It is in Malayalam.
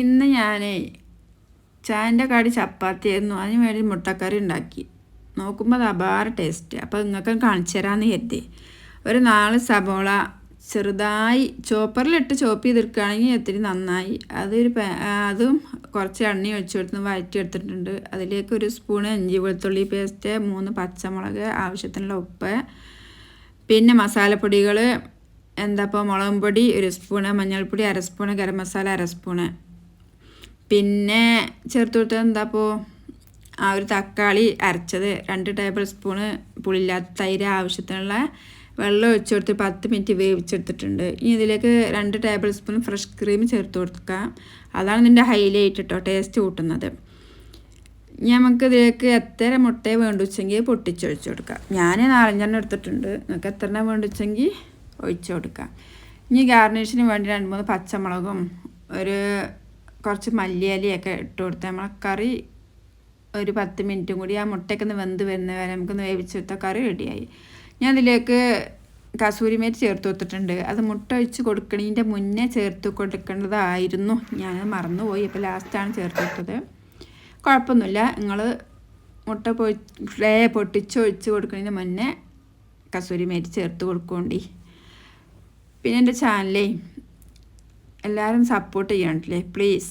ഇന്ന് ഞാൻ ചായന്റെ കാടി ചപ്പാത്തി ആയിരുന്നു അതിന് വേണ്ടി മുട്ടക്കറി ഉണ്ടാക്കി. നോക്കുമ്പോൾ അത് അപാര ടേസ്റ്റ് അപ്പോൾ നിങ്ങൾക്ക് കാണിച്ചു തരാമെന്ന് കരുതി. ഒരു നാല് സബോള ചെറുതായി ചോപ്പറിലിട്ട് ചോപ്പ് ചെയ്തെടുക്കുകയാണെങ്കിൽ ഒത്തിരി നന്നായി. അതൊരു അതും കുറച്ച് എണ്ണ ഒഴിച്ചു കൊടുത്ത് വഴറ്റി എടുത്തിട്ടുണ്ട്. അതിലേക്ക് ഒരു സ്പൂൺ ഇഞ്ചി വെളുത്തുള്ളി പേസ്റ്റ് മൂന്ന് പച്ചമുളക് ആവശ്യത്തിനുള്ള ഉപ്പ് പിന്നെ മസാലപ്പൊടികൾ എന്താ ഇപ്പോൾ മുളകും പൊടി ഒരു സ്പൂണ് മഞ്ഞൾപ്പൊടി അര സ്പൂണ് ഗരം മസാല അര സ്പൂണ്. പിന്നെ ചേർത്ത് കൊടുത്തത് എന്താ ഇപ്പോൾ ആ ഒരു തക്കാളി അരച്ചത്. രണ്ട് ടേബിൾ സ്പൂണ് പുളില്ലാത്ത തൈര് ആവശ്യത്തിനുള്ള വെള്ളം ഒഴിച്ചു കൊടുത്ത് പത്ത് മിനിറ്റ് വേവിച്ചെടുത്തിട്ടുണ്ട്. ഇനി ഇതിലേക്ക് രണ്ട് ടേബിൾ സ്പൂൺ ഫ്രഷ് ക്രീം ചേർത്ത് കൊടുക്കാം. അതാണ് ഇതിന്റെ ഹൈലൈറ്റ് കേട്ടോ ടേസ്റ്റ് കൂട്ടുന്നത്. നമുക്ക് ഇതിലേക്ക് എത്ര മുട്ടയെ വേണ്ടുവെച്ചെങ്കിൽ പൊട്ടിച്ചൊഴിച്ചു കൊടുക്കാം. ഞാൻ നാലഞ്ചെണ്ണം എടുത്തിട്ടുണ്ട്. നിങ്ങൾക്ക് എത്ര എണ്ണം വേണ്ടുവെച്ചെങ്കിൽ ഒഴിച്ചു കൊടുക്കാം. ഇനി ഗാർണിഷിന് വേണ്ടി രണ്ട് മൂന്ന് പച്ചമുളകും ഒരു കുറച്ച് മല്ലിയിലയൊക്കെ ഇട്ട് കൊടുത്താൽ നമ്മളെ കറി ഒരു പത്ത് മിനിറ്റും കൂടി ആ മുട്ടയൊക്കെ ഒന്ന് വെന്ത് വരുന്ന വരെ നമുക്കൊന്ന് വേവിച്ചെടുത്ത കറി റെഡിയായി. ഞാൻ അതിലേക്ക് കസൂരി മേറ്റ് ചേർത്ത് കൊടുത്തിട്ടുണ്ട്. അത് മുട്ട ഒഴിച്ച് കൊടുക്കണതിന്റെ മുന്നേ ചേർത്ത് കൊടുക്കേണ്ടതായിരുന്നു. ഞാൻ മറന്നുപോയി. അപ്പോൾ ലാസ്റ്റാണ് ചേർത്ത് കൊടുത്തത്. കുഴപ്പമൊന്നുമില്ല. നിങ്ങൾ മുട്ട പൊയി പൊട്ടിച്ചൊഴിച്ച് പൊട്ടിച്ച് കൊടുക്കുന്നതിന് മുന്നേ കസൂരി മേറ്റ് ചേർത്ത് കൊടുക്കോണ്ടി പിന്നെ എന്റെ ചാനലേ എല്ലാവരും സപ്പോർട്ട് ചെയ്യണല്ലേ പ്ലീസ്